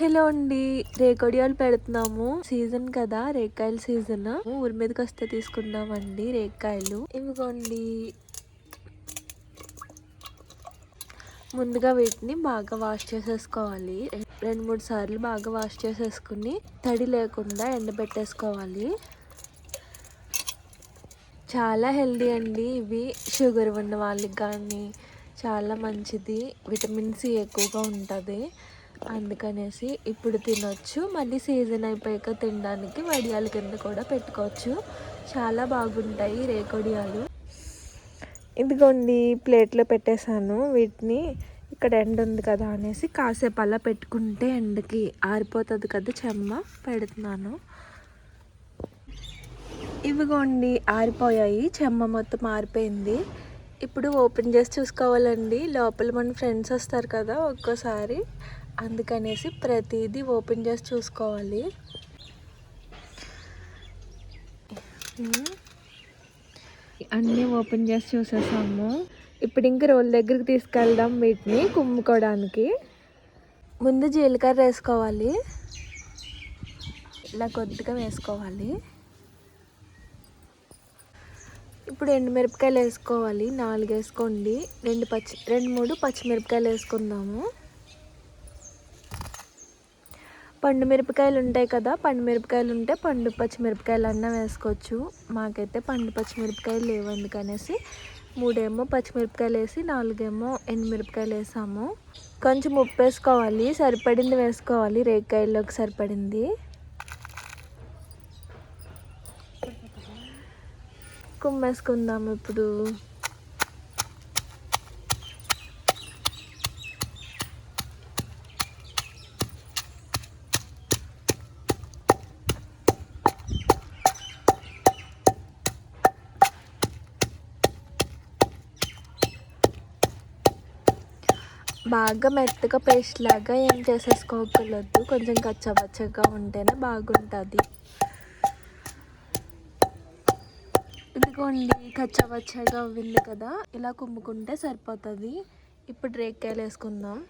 Hello అండి. రేకొడియాలు పెడుతున్నాము. Season కదా రేకాయల సీజన్. ఊరి మీదకి వస్తే తీసుకున్నామండి రేకాయలు ఇవిగోండి. ముందుగా వీటిని బాగా వాష్ చేసేసుకోవాలి. రెండు మూడు సార్లు బాగా వాష్ చేసేసుకుని తడి లేకుండా ఎండబెట్టేసుకోవాలి. చాలా హెల్దీ అండి ఇవి. షుగర్ ఉన్న వాళ్ళకి కానీ చాలా మంచిది. విటమిన్ సి ఎక్కువగా ఉంటుంది. అందుకనేసి ఇప్పుడు తినొచ్చు. మళ్ళీ సీజన్ అయిపోయాక తినడానికి వడియాల కింద కూడా పెట్టుకోవచ్చు. చాలా బాగుంటాయి రేకొడియాలు ఇదిగోండి ప్లేట్లో పెట్టేశాను వీటిని. ఇక్కడ ఎండ ఉంది కదా అనేసి కాసేపు అలా పెట్టుకుంటే ఎండకి ఆరిపోతుంది కదా చెమ్మ. పెడుతున్నాను. ఇవిగోండి ఆరిపోయాయి. చెమ్మ మొత్తం ఆరిపోయింది. ఇప్పుడు ఓపెన్ చేసి చూసుకోవాలండి. లోపల మన ఫ్రెండ్స్ వస్తారు కదా ఒక్కోసారి. అందుకనేసి ప్రతిదీ ఓపెన్ చేసి చూసుకోవాలి. అన్నీ ఓపెన్ చేసి చూసేసాము. ఇప్పుడు ఇంక రోల్ దగ్గరికి తీసుకెళ్దాం వీటిని కుమ్ముకోవడానికి ముందు జీలకర్ర వేసుకోవాలి. ఇలా కొద్దిగా వేసుకోవాలి. ఇప్పుడు ఎండుమిరపకాయలు వేసుకోవాలి. నాలుగు వేసుకోండి. రెండు పచ్చి రెండు మూడు పచ్చిమిరపకాయలు వేసుకుందాము. పండు మిరపకాయలు ఉంటాయి కదా పండు మిరపకాయలు ఉంటే పండు పచ్చిమిరపకాయలు అన్నా వేసుకోవచ్చు. మాకైతే పండు పచ్చిమిరపకాయలు లేవు అందుకనేసి మూడేమో పచ్చిమిరపకాయలు వేసి నాలుగేమో ఎండుమిరపకాయలు వేసాము. కొంచెం ఉప్పు వేసుకోవాలి సరిపడింది వేసుకోవాలి రేకాయల్లోకి సరిపడింది. కుమ్మేసుకుందాం ఇప్పుడు. బాగా మెత్తగా పేస్ట్ లాగా ఏం చేసేసుకోకూడదు. కొంచెం కచ్చబచ్చగా ఉంటేనే బాగుంటుంది. ఇదిగోండి కచ్చబచ్చగా అవ్వింది కదా. ఇలా కుమ్ముకుంటే సరిపోతుంది. ఇప్పుడు రేక్కాయలు వేసుకుందాం.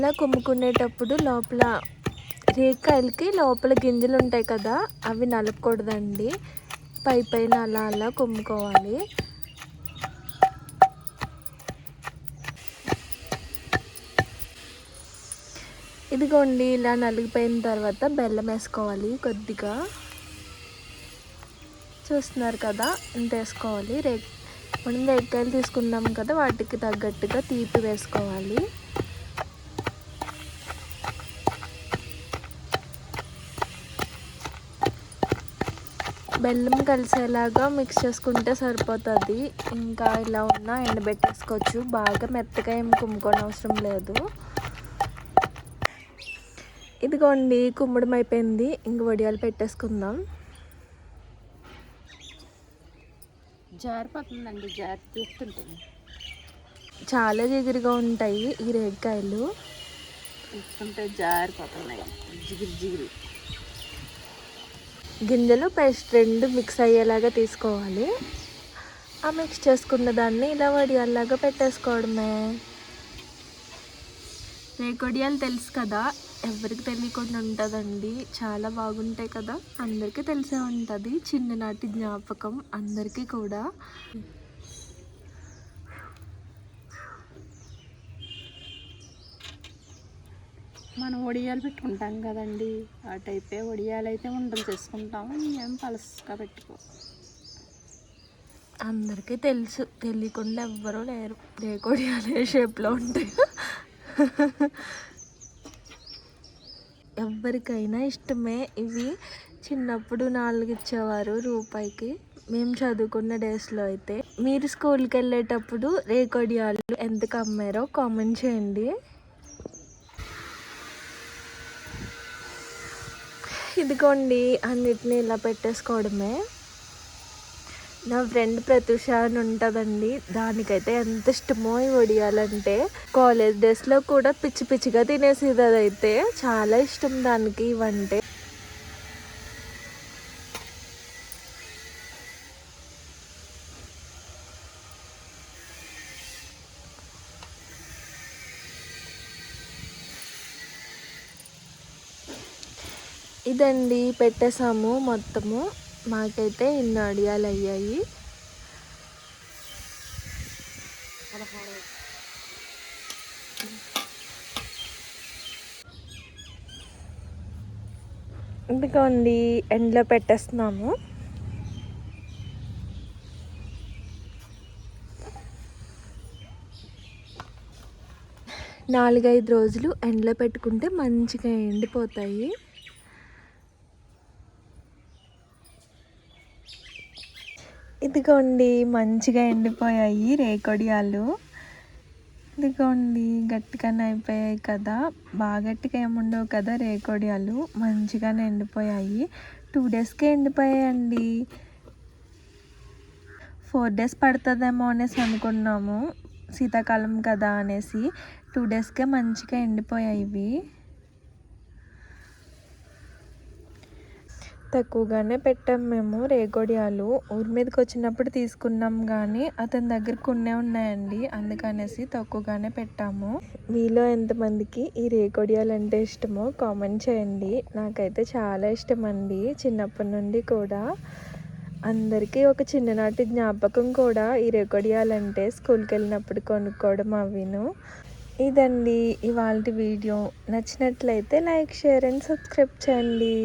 ఇలా కుమ్ముకునేటప్పుడు లోపల రేకాయలకి లోపల గింజలు ఉంటాయి కదా అవి నలపకూడదండి. పై పైన అలా అలా కుమ్ముకోవాలి. ఇదిగోండి ఇలా నలిగిపోయిన తర్వాత బెల్లం వేసుకోవాలి కొద్దిగా. చూస్తున్నారు కదా ఇంత వేసుకోవాలి. రే మనం రేకాయలు తీసుకున్నాం కదా వాటికి తగ్గట్టుగా తీపి వేసుకోవాలి. బెల్లం కలిసేలాగా మిక్స్ చేసుకుంటే సరిపోతుంది. ఇంకా ఇలా ఉన్నా ఎండబెట్టేసుకోవచ్చు. బాగా మెత్తగా ఏం కుమ్ముకోని అవసరం లేదు. ఇదిగోండి కుమ్మడం అయిపోయింది. ఇంక వడియాలు పెట్టేసుకుందాం. జారిపోతుందండి జారి తీస్తుంటే చాలా జిగురుగా ఉంటాయి ఈ రేగ్కాయలు. తీస్తుంటే జారిపోతున్నాయి. జిగిరి జిగిరి. గింజలు పేస్ట్ రెండు మిక్స్ అయ్యేలాగా తీసుకోవాలి. ఆ మిక్స్ చేసుకున్న దాన్ని ఇలా వడియాల్లాగా పెట్టేసుకోవడమే. రేకొడియాలు తెలుసు కదా? ఎవరికి తెలియకుండా ఉంటుందండి. చాలా బాగుంటాయి కదా? అందరికీ తెలిసే ఉంటుంది. చిన్ననాటి జ్ఞాపకం అందరికీ కూడా. మనం వడియాలు పెట్టుకుంటాం కదండి. ఆ టైపే వడియాలు అయితే ఉండలు చేసుకుంటాము ఏం పలసగా పెట్టుకో. అందరికీ తెలుసు తెలియకుండా ఎవ్వరూ లేరు. రేకొడియాలే ఏ షేప్లో ఉంటాయి. ఎవరికైనా ఇష్టమే. ఇవి చిన్నప్పుడు నాలుగు ఇచ్చేవారు రూపాయికి. మేము చదువుకున్న డేస్లో అయితే. మీరు స్కూల్కి వెళ్ళేటప్పుడు రేకొడియాలు ఎంతకు అమ్మారో కామెంట్ చేయండి. ఇదిగోండి అన్నిటిని ఇలా పెట్టేసుకోవడమే. నా ఫ్రెండ్ ప్రతుష అని ఉంటుందండి. దానికైతే ఎంత ఇష్టమో వడియాలంటే కాలేజ్ డేస్లో కూడా పిచ్చి పిచ్చిగా తినేసేది అదైతే. చాలా ఇష్టం దానికి ఇవంటే. ఇదండి పెట్టేసాము మొత్తము. మాకైతే ఇన్ని అడియాలు అయ్యాయి. ఇదిగోండి ఎండలో పెట్టేస్తున్నాము. నాలుగైదు రోజులు ఎండలో పెట్టుకుంటే మంచిగా ఎండిపోతాయి. ఇదిగోండి మంచిగా ఎండిపోయాయి రేకొడియాలు. ఇదిగోండి గట్టిగానే అయిపోయాయి కదా. బాగా గట్టిగా ఏముండవు కదా రేకొడియాలు. మంచిగానే ఎండిపోయాయి. టూ డేస్కే ఎండిపోయాయండి. ఫోర్ డేస్ పడుతుందేమో అనేసి అనుకున్నాము. శీతాకాలం కదా అనేసి. టూ డేస్కే మంచిగా ఎండిపోయాయి ఇవి. తక్కువగానే పెట్టాం మేము రేగొడియాలు. ఊరి మీదకి వచ్చినప్పుడు తీసుకున్నాం కానీ అతని దగ్గర కొన్నే ఉన్నాయండి. అందుకనేసి తక్కువగానే పెట్టాము. మీలో ఎంతమందికి ఈ రేగొడియాలు అంటే ఇష్టమో కామెంట్ చేయండి. నాకైతే చాలా ఇష్టం అండి చిన్నప్పటి నుండి కూడా. అందరికీ ఒక చిన్ననాటి జ్ఞాపకం కూడా ఈ రేగొడియాలంటే స్కూల్కి వెళ్ళినప్పుడు కొనుక్కోవడం అవిను ఇదండి ఇవాళ వీడియో. నచ్చినట్లయితే లైక్ షేర్ అండ్ సబ్స్క్రైబ్ చేయండి.